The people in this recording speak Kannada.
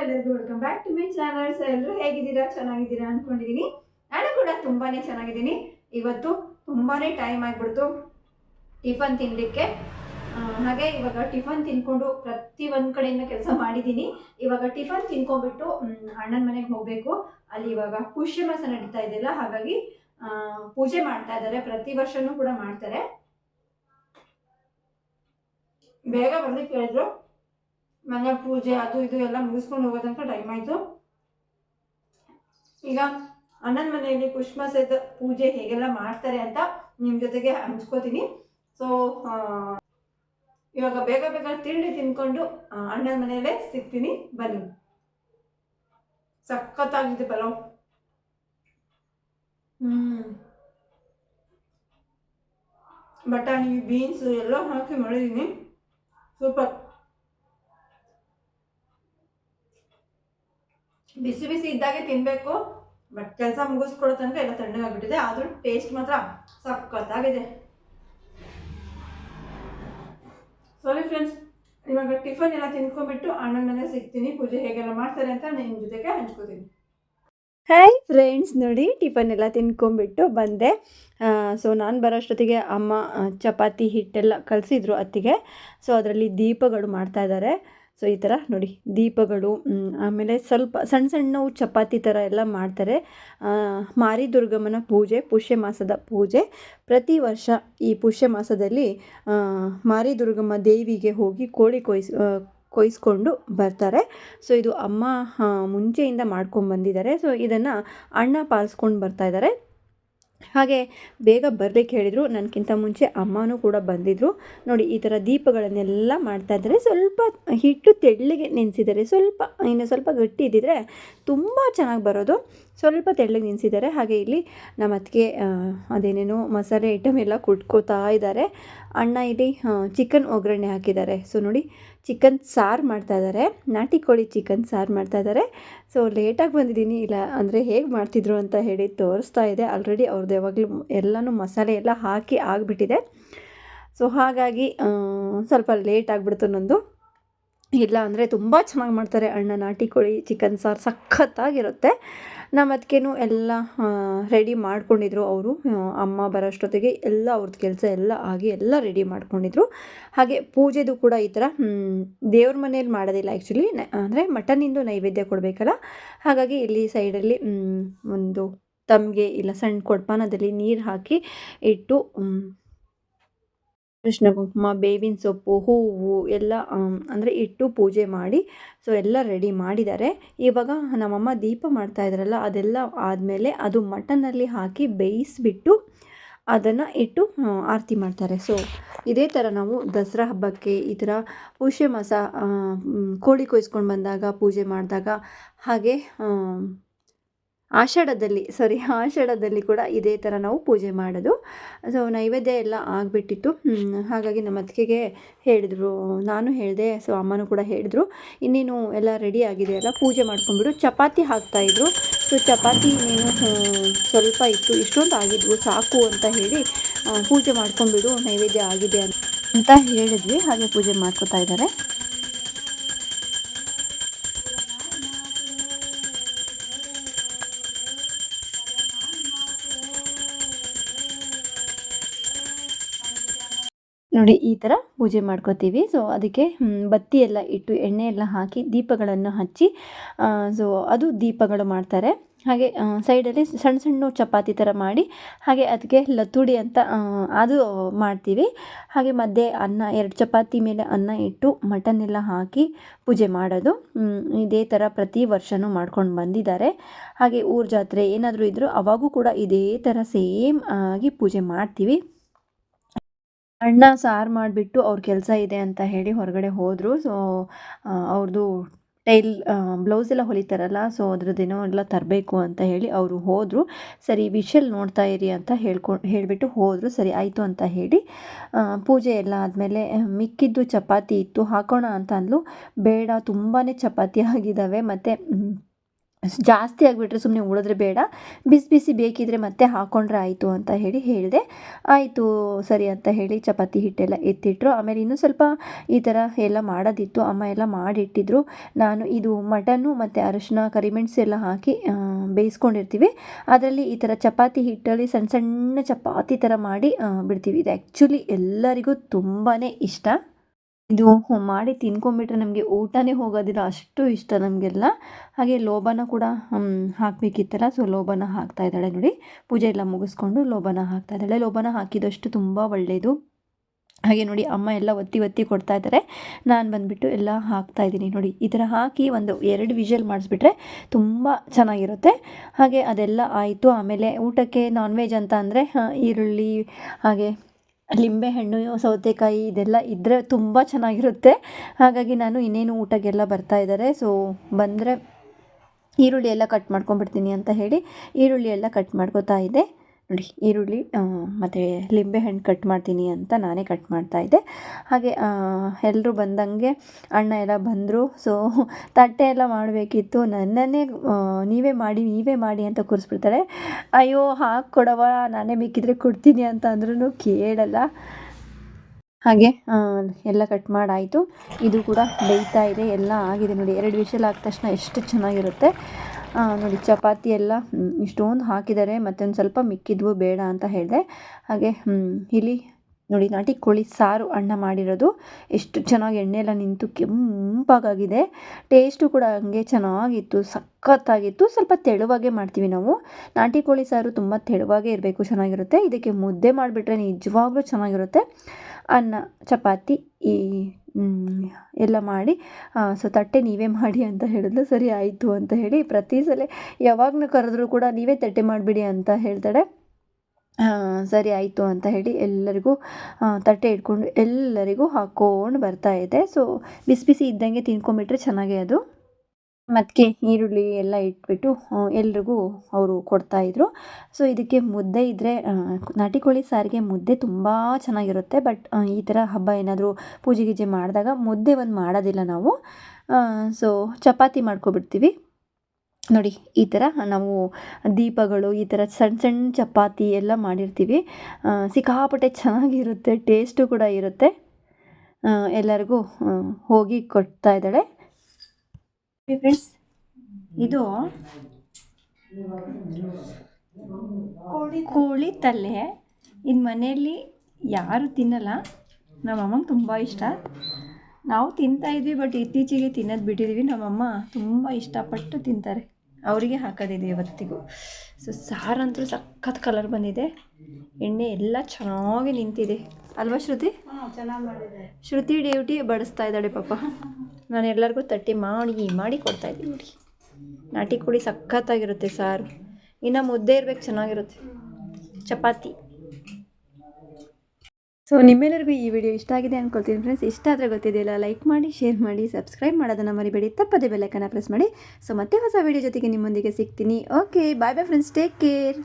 ಎಲ್ಲರಿಗೂ welcome back to my channel so ಎಲ್ಲರೂ ಹೇಗಿದ್ದೀರಾ? ಚೆನ್ನಾಗಿದ್ದೀರಾ ಅನ್ಕೊಂಡಿದ್ದೀನಿ ನಾನು ಕೂಡ ತುಂಬಾನೇ ಚೆನ್ನಾಗಿದ್ದೀನಿ. ಇವತ್ತು ತುಂಬಾನೇ ಟೈಮ್ ಆಗಿಬಿಡ್ತು ಟಿಫನ್ ತಿನ್ನಲಿಕ್ಕೆ ಹಾಗೆ ಇವಾಗ ಟಿಫನ್ ತಿನ್ಕೊಂಡು ಪ್ರತಿ ಒಂದು ಕಡೆಯಿಂದ ಕೆಲಸ ಮಾಡಿದ್ದೀನಿ ಇವಾಗ ಟಿಫನ್ ತಿನ್ಕೊಂಡ್ಬಿಟ್ಟು ಅಣ್ಣನ ಮನೆಗೆ ಹೋಗ್ಬೇಕು. ಅಲ್ಲಿ ಇವಾಗ ಪುಷ್ಯಮಾಸ ನಡೀತಾ ಇದೆಯಲ್ಲ, ಹಾಗಾಗಿ ಪೂಜೆ ಮಾಡ್ತಾ ಇದ್ದಾರೆ. ಪ್ರತಿ ವರ್ಷನೂ ಕೂಡ ಮಾಡ್ತಾರೆ. ಬೇಗ ಬರ್ಲಿಕ್ಕೆ ಹೇಳಿದ್ರು. ಮನೆ ಪೂಜೆ ಅದು ಇದು ಎಲ್ಲ ಮುಗಿಸ್ಕೊಂಡು ಹೋಗೋ ತನಕ ಟೈಮ್ ಆಯಿತು. ಈಗ ಅಣ್ಣನ ಮನೆಯಲ್ಲಿ ಪುಷ್ಪಸದ ಪೂಜೆ ಹೇಗೆಲ್ಲ ಮಾಡ್ತಾರೆ ಅಂತ ನಿಮ್ಮ ಜೊತೆಗೆ ಹಂಚ್ಕೋತೀನಿ. ಸೊ ಇವಾಗ ಬೇಗ ಬೇಗ ತಿಂಡಿ ತಿನ್ಕೊಂಡು ಅಣ್ಣನ ಮನೆಯಲ್ಲೇ ಸಿಗ್ತೀನಿ. ಬನ್ನಿ. ಸಖತ್ತಾಗಿದೆ ಪಲಾವ್. ಹ್ಞೂ ಬಟಾಣಿ, ಬೀನ್ಸ್ ಎಲ್ಲ ಹಾಕಿ ಮಾಡಿದ್ದೀನಿ ಸೂಪರ್. ಬಿಸಿ ಬಿಸಿ ಇದ್ದಾಗೆ ತಿನ್ಬೇಕು ಬಟ್ ಕೆಲಸ ಮುಗಿಸ್ಕೊಡೋ ತನಕ ಎಲ್ಲ ತಣ್ಣಗಾಗ್ಬಿಟ್ಟಿದೆ. ಆದ್ರೂ ಟೇಸ್ಟ್ ಮಾತ್ರ ಸಖತ್ತಾಗಿದೆ. ಸಾರಿ ಫ್ರೆಂಡ್ಸ್ ಇವಾಗ ಟಿಫನ್ ಎಲ್ಲ ತಿನ್ಕೊಂಡ್ಬಿಟ್ಟು ಅಣ್ಣನ ಮನೆ ಸಿಗ್ತೀನಿ. ಪೂಜೆ ಹೇಗೆಲ್ಲ ಮಾಡ್ತಾರೆ ಅಂತ ನಿಮ್ಮ ಜೊತೆಗೆ ಹಂಚ್ಕೋತೀನಿ. ಹಾಯ್ ಫ್ರೆಂಡ್ಸ್ ನೋಡಿ ಟಿಫನ್ ಎಲ್ಲ ತಿನ್ಕೊಂಡ್ಬಿಟ್ಟು ಬಂದೆ. ಸೊ ನಾನು ಬರೋಷ್ಟೊತ್ತಿಗೆ ಅಮ್ಮ ಚಪಾತಿ ಹಿಟ್ಟೆಲ್ಲ ಕಲಸಿದ್ರು ಅತ್ತಿಗೆ. ಸೊ ಅದರಲ್ಲಿ ದೀಪಗಳು ಮಾಡ್ತಾ ಇದ್ದಾರೆ. ಸೊ, ಈ ಥರ ನೋಡಿ, ದೀಪಗಳು ಆಮೇಲೆ ಸ್ವಲ್ಪ ಸಣ್ಣ ಸಣ್ಣವು ಚಪಾತಿ ಥರ ಎಲ್ಲ ಮಾಡ್ತಾರೆ. ಮಾರಿ ದುರ್ಗಮ್ಮನ ಪೂಜೆ ಪುಷ್ಯ ಮಾಸದ ಪೂಜೆ. ಪ್ರತಿ ವರ್ಷ ಈ ಪುಷ್ಯ ಮಾಸದಲ್ಲಿ ಮಾರಿ ದುರ್ಗಮ್ಮ ದೇವಿಗೆ ಹೋಗಿ ಕೋಳಿ ಕೊಯ್ಸ್ ಕೊಯ್ಸ್ಕೊಂಡು ಬರ್ತಾರೆ. ಸೊ, ಇದು ಅಮ್ಮ ಮುಂಚೆಯಿಂದ ಮಾಡ್ಕೊಂಡು ಬಂದಿದ್ದಾರೆ. ಸೊ, ಇದನ್ನು ಅಣ್ಣ ಪಾಲಿಸ್ಕೊಂಡು ಬರ್ತಾ ಇದ್ದಾರೆ. ಹಾಗೆ ಬೇಗ ಬರಲಿಕ್ಕೆ ಹೇಳಿದರು. ನನಗಿಂತ ಮುಂಚೆ ಅಮ್ಮನೂ ಕೂಡ ಬಂದಿದ್ದರು ನೋಡಿ, ಈ ಥರ ದೀಪಗಳನ್ನೆಲ್ಲ ಮಾಡ್ತಾ ಇದ್ದಾರೆ. ಸ್ವಲ್ಪ ಹಿಟ್ಟು ತೆಳ್ಳಗೆ ನೆನೆಸಿದ್ದಾರೆ. ಸ್ವಲ್ಪ, ಇನ್ನು ಸ್ವಲ್ಪ ಗಟ್ಟಿ ಇದ್ದಿದ್ರೆ ತುಂಬ ಚೆನ್ನಾಗಿ ಬರೋದು. ಸ್ವಲ್ಪ ತೆಳ್ಳಗೆ ನೆನೆಸಿದ್ದಾರೆ. ಹಾಗೆ ಇಲ್ಲಿ ನಮ್ಮ ಅತ್ತಿಗೆ ಅದೇನೇನೋ ಮಸಾಲೆ ಐಟಮ್ ಎಲ್ಲ ಕುಟ್ಕೋತಾ ಇದ್ದಾರೆ. ಅಣ್ಣ ಇಲ್ಲಿ ಚಿಕನ್ ಒಗ್ಗರಣೆ ಹಾಕಿದ್ದಾರೆ. ಸೊ, ನೋಡಿ ಚಿಕನ್ ಸಾರು ಮಾಡ್ತಾ ಇದ್ದಾರೆ ನಾಟಿ ಕೋಳಿ ಚಿಕನ್ ಸಾರು ಮಾಡ್ತಾ ಇದ್ದಾರೆ ಸೊ ಲೇಟಾಗಿ ಬಂದಿದ್ದೀನಿ. ಇಲ್ಲ ಅಂದರೆ ಹೇಗೆ ಮಾಡ್ತಿದ್ರು ಅಂತ ಹೇಳಿ ತೋರಿಸ್ತಾ ಇದೆ. ಆಲ್ರೆಡಿ ಅವ್ರದ್ದು ಯಾವಾಗಲೂ ಎಲ್ಲನೂ ಮಸಾಲೆ ಎಲ್ಲ ಹಾಕಿ ಆಗಿಬಿಟ್ಟಿದೆ. ಸೊ ಹಾಗಾಗಿ ಸ್ವಲ್ಪ ಲೇಟ್ ಆಗಿಬಿಡ್ತು ನಂದು. ಇಲ್ಲ ಅಂದರೆ ತುಂಬ ಚೆನ್ನಾಗಿ ಮಾಡ್ತಾರೆ ಅಣ್ಣ ನಾಟಿ ಕೋಳಿ ಚಿಕನ್ ಸಾರು. ಸಖತ್ತಾಗಿರುತ್ತೆ. ನಮ್ಮ ಅದಕ್ಕೇನು ಎಲ್ಲ ರೆಡಿ ಮಾಡ್ಕೊಂಡಿದ್ರು ಅವರು. ಅಮ್ಮ ಬರೋಷ್ಟೊತ್ತಿಗೆ ಎಲ್ಲ ಅವ್ರದ್ದು ಕೆಲಸ ಎಲ್ಲ ಆಗಿ ಎಲ್ಲ ರೆಡಿ ಮಾಡ್ಕೊಂಡಿದ್ರು. ಹಾಗೆ ಪೂಜೆದು ಕೂಡ ಈ ಥರ ದೇವ್ರ ಮನೇಲಿ ಮಾಡೋದಿಲ್ಲ ಆ್ಯಕ್ಚುಲಿ ಅಂದರೆ ಮಟನಿಂದು ನೈವೇದ್ಯ ಕೊಡಬೇಕಲ್ಲ. ಹಾಗಾಗಿ ಇಲ್ಲಿ ಸೈಡಲ್ಲಿ ಒಂದು ತಮಗೆ ಇಲ್ಲ ಸಣ್ಣ ಕೊಡ್ಪಾನದಲ್ಲಿ ನೀರು ಹಾಕಿ ಇಟ್ಟು ಕೃಷ್ಣ ಕುಂಕುಮ, ಬೇವಿನ ಸೊಪ್ಪು, ಹೂವು ಎಲ್ಲ ಅಂದರೆ ಇಟ್ಟು ಪೂಜೆ ಮಾಡಿ, ಸೊ ಎಲ್ಲ ರೆಡಿ ಮಾಡಿದ್ದಾರೆ. ಇವಾಗ ನಮ್ಮಮ್ಮ ದೀಪ ಮಾಡ್ತಾ ಅದೆಲ್ಲ ಆದಮೇಲೆ ಅದು ಮಟನಲ್ಲಿ ಹಾಕಿ ಬೇಯಿಸಿಬಿಟ್ಟು ಅದನ್ನು ಇಟ್ಟು ಆರತಿ ಮಾಡ್ತಾರೆ. ಸೊ ಇದೇ ಥರ ನಾವು ದಸರಾ ಹಬ್ಬಕ್ಕೆ ಈ ಥರ ಪುಷ್ಯ ಮಾಸ ಕೋಳಿ ಕೊಯ್ಸ್ಕೊಂಡು ಬಂದಾಗ, ಪೂಜೆ ಮಾಡಿದಾಗ ಹಾಗೆ ಆಷಾಢದಲ್ಲಿ ಸಾರಿ ಆಷಾಢದಲ್ಲಿ ಕೂಡ ಇದೇ ಥರ ನಾವು ಪೂಜೆ ಮಾಡೋದು. ಸೊ ನೈವೇದ್ಯ ಎಲ್ಲ ಆಗಿಬಿಟ್ಟಿತ್ತು. ಹಾಗಾಗಿ ನಮ್ಮ ಅತ್ತಿಗೆಗೆ ಹೇಳಿದ್ರು. ನಾನು ಹೇಳಿದೆ ಸೊ ಅಮ್ಮನೂ ಕೂಡ ಹೇಳಿದ್ರು. ಇನ್ನೇನು ಎಲ್ಲ ರೆಡಿ ಆಗಿದೆ ಅಲ್ಲ, ಪೂಜೆ ಮಾಡ್ಕೊಂಡ್ಬಿಡು. ಚಪಾತಿ ಹಾಕ್ತಾಯಿದ್ರು ಸೊ ಚಪಾತಿ ಇನ್ನೇನು ಸ್ವಲ್ಪ ಇತ್ತು. ಇಷ್ಟೊಂದು ಆಗಿದ್ವು, ಸಾಕು ಅಂತ ಹೇಳಿ ಪೂಜೆ ಮಾಡ್ಕೊಂಡ್ಬಿಡು, ನೈವೇದ್ಯ ಆಗಿದೆ ಅಂತ ಹೇಳಿದ್ವಿ. ಹಾಗೆ ಪೂಜೆ ಮಾಡ್ಕೋತಾ ಇದ್ದಾರೆ. ನೋಡಿ ಈ ಥರ ಪೂಜೆ ಮಾಡ್ಕೋತೀವಿ. ಸೊ ಅದಕ್ಕೆ ಬತ್ತಿ ಎಲ್ಲ ಇಟ್ಟು ಎಣ್ಣೆ ಎಲ್ಲ ಹಾಕಿ ದೀಪಗಳನ್ನು ಹಚ್ಚಿ ಸೊ ಅದು ದೀಪಗಳು ಮಾಡ್ತಾರೆ. ಹಾಗೆ ಸೈಡಲ್ಲಿ ಸಣ್ಣ ಸಣ್ಣ ಚಪಾತಿ ಥರ ಮಾಡಿ, ಹಾಗೆ ಅದಕ್ಕೆ ಲತ್ತುಡಿ ಅಂತ ಅದು ಮಾಡ್ತೀವಿ. ಹಾಗೆ ಮಧ್ಯೆ ಅನ್ನ, ಎರಡು ಚಪಾತಿ ಮೇಲೆ ಅನ್ನ ಇಟ್ಟು ಮಟನ್ ಎಲ್ಲ ಹಾಕಿ ಪೂಜೆ ಮಾಡೋದು. ಇದೇ ಥರ ಪ್ರತಿ ವರ್ಷವೂ ಮಾಡ್ಕೊಂಡು ಬಂದಿದ್ದಾರೆ. ಹಾಗೆ ಊರ ಜಾತ್ರೆ ಏನಾದರೂ ಇದ್ದರೂ ಅವಾಗೂ ಕೂಡ ಇದೇ ಥರ ಸೇಮ್ ಆಗಿ ಪೂಜೆ ಮಾಡ್ತೀವಿ. ಅಣ್ಣ ಸಾರು ಮಾಡಿಬಿಟ್ಟು ಅವ್ರ ಕೆಲಸ ಇದೆ ಅಂತ ಹೇಳಿ ಹೊರಗಡೆ ಹೋದರು. ಸೊ ಅವ್ರದ್ದು ಟೈಲ್ ಬ್ಲೌಸ್ ಎಲ್ಲ ಹೊಲಿತಾರಲ್ಲ ಸೊ ಅದ್ರದ್ದೇನೋ ಎಲ್ಲ ತರಬೇಕು ಅಂತ ಹೇಳಿ ಅವರು ಹೋದರು. ಸರಿ ವಿಷಲ್ ನೋಡ್ತಾ ಇರಿ ಅಂತ ಹೇಳ್ಕೊ, ಹೇಳಿಬಿಟ್ಟು ಹೋದರು. ಸರಿ, ಆಯಿತು ಅಂತ ಹೇಳಿ ಪೂಜೆ ಎಲ್ಲ ಆದಮೇಲೆ ಮಿಕ್ಕಿದ್ದು ಚಪಾತಿ ಇತ್ತು, ಹಾಕೋಣ ಅಂತ ಅಂದ್ಲು ಬೇಡ ತುಂಬಾ ಚಪಾತಿ ಆಗಿದ್ದಾವೆ, ಮತ್ತು ಜಾಸ್ತಿ ಆಗಿಬಿಟ್ರೆ ಸುಮ್ಮನೆ ಉಳಿದ್ರೆ ಬೇಡ, ಬಿಸಿ ಬಿಸಿ ಬೇಕಿದ್ರೆ ಮತ್ತೆ ಹಾಕ್ಕೊಂಡ್ರೆ ಆಯಿತು ಅಂತ ಹೇಳಿ ಹೇಳಿದೆ. ಆಯಿತು ಸರಿ ಅಂತ ಹೇಳಿ ಚಪಾತಿ ಹಿಟ್ಟೆಲ್ಲ ಎತ್ತಿಟ್ರು. ಆಮೇಲೆ ಇನ್ನೂ ಸ್ವಲ್ಪ ಈ ಥರ ಎಲ್ಲ ಮಾಡೋದಿತ್ತು. ಅಮ್ಮ ಎಲ್ಲ ಮಾಡಿಟ್ಟಿದ್ರು. ನಾನು ಇದು ಮಟನ್ನು ಮತ್ತು ಅರಶಿನ ಕರಿಮೆಣಸು ಎಲ್ಲ ಹಾಕಿ ಬೇಯಿಸ್ಕೊಂಡಿರ್ತೀವಿ. ಅದರಲ್ಲಿ ಈ ಥರ ಚಪಾತಿ ಹಿಟ್ಟಲ್ಲಿ ಸಣ್ಣ ಸಣ್ಣ ಚಪಾತಿ ಥರ ಮಾಡಿ ಬಿಡ್ತೀವಿ. ಇದು ಆ್ಯಕ್ಚುಲಿ ಎಲ್ಲರಿಗೂ ತುಂಬಾ ಇಷ್ಟ. ಇದು ಮಾಡಿ ತಿನ್ಕೊಂಬಿಟ್ರೆ ನಮಗೆ ಊಟನೇ ಹೋಗೋದಿಲ್ಲ. ಅಷ್ಟು ಇಷ್ಟ ನಮಗೆಲ್ಲ. ಹಾಗೆ ಲೋಬನ ಕೂಡ ಹಾಕಬೇಕಿತ್ತಲ್ಲ ಸೊ ಲೋಬನ ಹಾಕ್ತಾ ಇದ್ದಾಳೆ ನೋಡಿ. ಪೂಜೆ ಎಲ್ಲ ಮುಗಿಸ್ಕೊಂಡು ಲೋಬನ ಹಾಕ್ತಾ ಇದ್ದಾಳೆ. ಲೋಬನ ಹಾಕಿದಷ್ಟು ತುಂಬ ಒಳ್ಳೆಯದು ಹಾಗೆ ನೋಡಿ, ಅಮ್ಮ ಎಲ್ಲ ಒತ್ತಿ ಒತ್ತಿ ಕೊಡ್ತಾ ಇದ್ದಾರೆ. ನಾನು ಬಂದುಬಿಟ್ಟು ಎಲ್ಲ ಹಾಕ್ತಾ ಇದ್ದೀನಿ ನೋಡಿ. ಈ ಥರ ಹಾಕಿ ಒಂದು ಎರಡು ವಿಷಲ್ ಮಾಡಿಸ್ಬಿಟ್ರೆ ತುಂಬ ಚೆನ್ನಾಗಿರುತ್ತೆ. ಹಾಗೆ ಅದೆಲ್ಲ ಆಯಿತು. ಆಮೇಲೆ ಊಟಕ್ಕೆ ನಾನ್ ವೆಜ್ ಅಂತ ಅಂದರೆ ಈರುಳ್ಳಿ, ಹಾಗೆ ಲಿಂಬೆಹಣ್ಣು ಸೌತೆಕಾಯಿ ಇದೆಲ್ಲ ಇದ್ದರೆ ತುಂಬ ಚೆನ್ನಾಗಿರುತ್ತೆ. ಹಾಗಾಗಿ ನಾನು ಇನ್ನೇನು ಊಟಕ್ಕೆಲ್ಲ ಬರ್ತಾ ಇದ್ದಾರೆ. ಸೊ ಬಂದರೆ ಈರುಳ್ಳಿ ಎಲ್ಲ ಕಟ್ ಮಾಡ್ಕೊಂಡ್ಬಿಡ್ತೀನಿ ಅಂತ ಹೇಳಿ ಈರುಳ್ಳಿ ಎಲ್ಲ ಕಟ್ ಮಾಡ್ಕೋತಾ ಇದ್ದೆ. ನೋಡಿ, ಈರುಳ್ಳಿ ಮತ್ತು ಲಿಂಬೆಹಣ್ಣು ಕಟ್ ಮಾಡ್ತೀನಿ ಅಂತ ನಾನೇ ಕಟ್ ಮಾಡ್ತಾ ಇದ್ದೆ. ಹಾಗೆ ಎಲ್ಲರೂ ಬಂದಂಗೆ ಅಣ್ಣ ಎಲ್ಲ ಬಂದರು. ಸೊ ತಟ್ಟೆ ಎಲ್ಲ ಮಾಡಬೇಕಿತ್ತು. ನನ್ನನ್ನೇ ನೀವೇ ಮಾಡಿ ನೀವೇ ಮಾಡಿ ಅಂತ ಕೂರಿಸ್ಬಿಡ್ತಾರೆ. ಅಯ್ಯೋ, ಹಾಕಿ ಕೊಡವ ನಾನೇ ಬೇಕಿದ್ರೆ ಕೊಡ್ತೀನಿ ಅಂತ ಅಂದ್ರೂ ಕೇಳಲ್ಲ. ಹಾಗೆ ಎಲ್ಲ ಕಟ್ ಮಾಡಾಯಿತು. ಇದು ಕೂಡ ಬೇಯ್ತಾ ಇದೆ. ಎಲ್ಲ ಆಗಿದೆ ನೋಡಿ. ಎರಡು ವಿಷಲ್ ಆದ ತಕ್ಷಣ ಎಷ್ಟು ಚೆನ್ನಾಗಿರುತ್ತೆ. ನೋಡಿ, ಚಪಾತಿ ಎಲ್ಲ ಇಷ್ಟೊಂದು ಹಾಕಿದ್ದಾರೆ. ಮತ್ತೊಂದು ಸ್ವಲ್ಪ ಮಿಕ್ಕಿದ್ವು, ಬೇಡ ಅಂತ ಹೇಳಿದೆ. ಹಾಗೆ ಇಲ್ಲಿ ನೋಡಿ, ನಾಟಿ ಕೋಳಿ ಸಾರು ಅನ್ನ ಮಾಡಿರೋದು. ಎಷ್ಟು ಚೆನ್ನಾಗಿ ಎಣ್ಣೆ ಎಲ್ಲ ನಿಂತು ಕೆಂಪಾಗಿದೆ ಟೇಸ್ಟು ಕೂಡ ಹಂಗೆ ಚೆನ್ನಾಗಿತ್ತು, ಸಖತ್ತಾಗಿತ್ತು. ಸ್ವಲ್ಪ ತೆಳುವಾಗೆ ಮಾಡ್ತೀವಿ ನಾವು. ನಾಟಿ ಕೋಳಿ ಸಾರು ತುಂಬ ತೆಳುವಾಗೇ ಇರಬೇಕು, ಚೆನ್ನಾಗಿರುತ್ತೆ. ಇದಕ್ಕೆ ಮುದ್ದೆ ಮಾಡಿಬಿಟ್ರೆ ನಿಜವಾಗ್ಲೂ ಚೆನ್ನಾಗಿರುತ್ತೆ. ಅನ್ನ, ಚಪಾತಿ, ಈ ಎಲ್ಲ ಮಾಡಿ ಸೊ ತಟ್ಟೆ ನೀವೇ ಮಾಡಿ ಅಂತ ಹೇಳಿದ್ಲು. ಸರಿ ಆಯಿತು ಅಂತ ಹೇಳಿ ಪ್ರತಿ ಸಲ ಯಾವಾಗಲೂ ಕರೆದ್ರೂ ಕೂಡ ನೀವೇ ತಟ್ಟೆ ಮಾಡಿಬಿಡಿ ಅಂತ ಹೇಳ್ತಾಳೆ. ಸರಿ ಆಯಿತು ಅಂತ ಹೇಳಿ ಎಲ್ಲರಿಗೂ ತಟ್ಟೆ ಇಟ್ಕೊಂಡು ಎಲ್ಲರಿಗೂ ಹಾಕ್ಕೊಂಡು ಬರ್ತಾ ಇದೆ. ಸೊ ಬಿಸಿ ಬಿಸಿ ಇದ್ದಂಗೆ ತಿನ್ಕೊಂಬಿಟ್ರೆ ಚೆನ್ನಾಗೇ ಅದು. ಮತ್ತು ಈರುಳ್ಳಿ ಎಲ್ಲ ಇಟ್ಬಿಟ್ಟು ಎಲ್ರಿಗೂ ಅವರು ಕೊಡ್ತಾಯಿದ್ರು ಸೊ ಇದಕ್ಕೆ ಮುದ್ದೆ ಇದ್ದರೆ ನಾಟಿ ಕೋಳಿ ಸಾರಿಗೆ ಮುದ್ದೆ ತುಂಬ ಚೆನ್ನಾಗಿರುತ್ತೆ. ಬಟ್ ಈ ಥರ ಹಬ್ಬ ಏನಾದರೂ ಪೂಜೆ ಗೀಜೆ ಮಾಡಿದಾಗ ಮುದ್ದೆ ಒಂದು ಮಾಡೋದಿಲ್ಲ ನಾವು. ಸೊ ಚಪಾತಿ ಮಾಡ್ಕೊಬಿಡ್ತೀವಿ. ನೋಡಿ, ಈ ಥರ ನಾವು ದೀಪಗಳು, ಈ ಥರ ಸಣ್ಣ ಸಣ್ಣ ಚಪಾತಿ ಎಲ್ಲ ಮಾಡಿರ್ತೀವಿ. ಸಿಕ್ಕಾಪಟ್ಟೆ ಚೆನ್ನಾಗಿರುತ್ತೆ ಟೇಸ್ಟು ಕೂಡ ಇರುತ್ತೆ. ಎಲ್ಲರಿಗೂ ಹೋಗಿ ಕೊಡ್ತಾ ಇದ್ದಾಳೆ. ಫ್ರೆಂಡ್ಸ್ ಇದು ಕೋಳಿ ಕೋಳಿ ತಲೆ ಇನ್ನು ಮನೆಯಲ್ಲಿ ಯಾರು ತಿನ್ನಲ್ಲ. ನಮ್ಮಮ್ಮಂಗೆ ತುಂಬ ಇಷ್ಟ. ನಾವು ತಿಂತಾ ಇದ್ವಿ, ಬಟ್ ಇತ್ತೀಚೆಗೆ ತಿನ್ನೋದು ಬಿಟ್ಟಿದ್ದೀವಿ ನಮ್ಮಮ್ಮ ತುಂಬ ಇಷ್ಟಪಟ್ಟು ತಿಂತಾರೆ. ಅವರಿಗೆ ಹಾಕೋದಿದೆ ಇವತ್ತಿಗೂ. ಸೊ ಸಾರಂತೂ ಸಖತ್ ಕಲರ್ ಬಂದಿದೆ. ಎಣ್ಣೆ ಎಲ್ಲ ಚೆನ್ನಾಗಿ ನಿಂತಿದೆ. ಅಲ್ವಾ ಶ್ರುತಿ? ಶ್ರುತಿ ಡ್ಯೂಟಿ ಬಡಿಸ್ತಾ ಇದ್ದಾಳೆ ಪಾಪ. ನಾನು ಎಲ್ಲರಿಗೂ ತಟ್ಟಿ ಮಾಡಿ ಮಾಡಿ ಕೊಡ್ತಾ ಇದ್ದೀನಿ ನೋಡಿ. ನಾಟಿ ಕೋಳಿ ಸಖತ್ತಾಗಿರುತ್ತೆ ಸಾರು. ಇನ್ನು ಮುದ್ದೆ ಇರ್ಬೇಕು ಚೆನ್ನಾಗಿರುತ್ತೆ. ಚಪಾತಿ. ಸೊ ನಿಮ್ಮೆಲ್ಲರಿಗೂ ಈ ವಿಡಿಯೋ ಇಷ್ಟ ಆಗಿದೆ ಅಂದ್ಕೊಳ್ತೀನಿ ಫ್ರೆಂಡ್ಸ್ ಇಷ್ಟ ಆದರೆ ಗೊತ್ತಿದೆಯಲ್ಲ ಲೈಕ್ ಮಾಡಿ ಶೇರ್ ಮಾಡಿ ಸಬ್ಸ್ಕ್ರೈಬ್ ಮಾಡೋದನ್ನು ಮರಿಬೇಡಿ. ತಪ್ಪದೇ ಬೆಲ್ಲಕ್ಕನ್ನು ಪ್ರೆಸ್ ಮಾಡಿ. ಸೊ ಮತ್ತೆ ಹೊಸ ವಿಡಿಯೋ ಜೊತೆಗೆ ನಿಮ್ಮೊಂದಿಗೆ ಸಿಗ್ತೀನಿ. Okay bye bye friends take care